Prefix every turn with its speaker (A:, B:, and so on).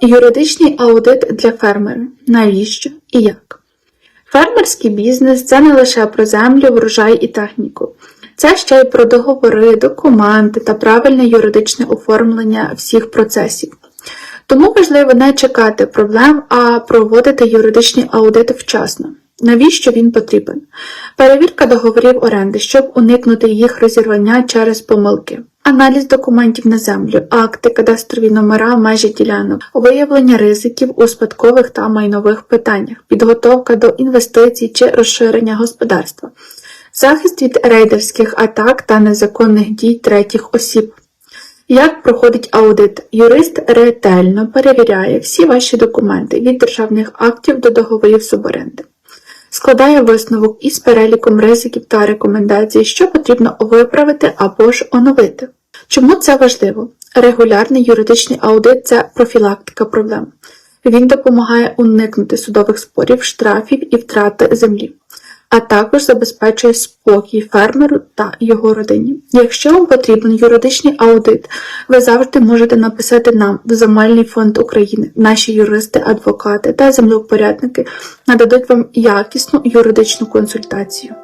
A: Юридичний аудит для фермера. Навіщо і як? Фермерський бізнес це не лише про землю, врожай і техніку. Це ще й про договори, документи та правильне юридичне оформлення всіх процесів. Тому важливо не чекати проблем, а проводити юридичні аудити вчасно. Навіщо він потрібен? Перевірка договорів оренди, щоб уникнути їх розірвання через помилки. Аналіз документів на землю, акти, кадастрові номера, межі ділянок, виявлення ризиків у спадкових та майнових питаннях, підготовка до інвестицій чи розширення господарства, захист від рейдерських атак та незаконних дій третіх осіб. Як проходить аудит? Юрист ретельно перевіряє всі ваші документи від державних актів до договорів суборенди. Складає висновок із переліком ризиків та рекомендацій, що потрібно виправити або ж оновити. Чому це важливо? Регулярний юридичний аудит це профілактика проблем. Він допомагає уникнути судових спорів, штрафів і втрати землі, а також забезпечує спокій фермеру та його родині. Якщо вам потрібен юридичний аудит, ви завжди можете написати нам в Земельний фонд України. Наші юристи, адвокати та землевпорядники нададуть вам якісну юридичну консультацію.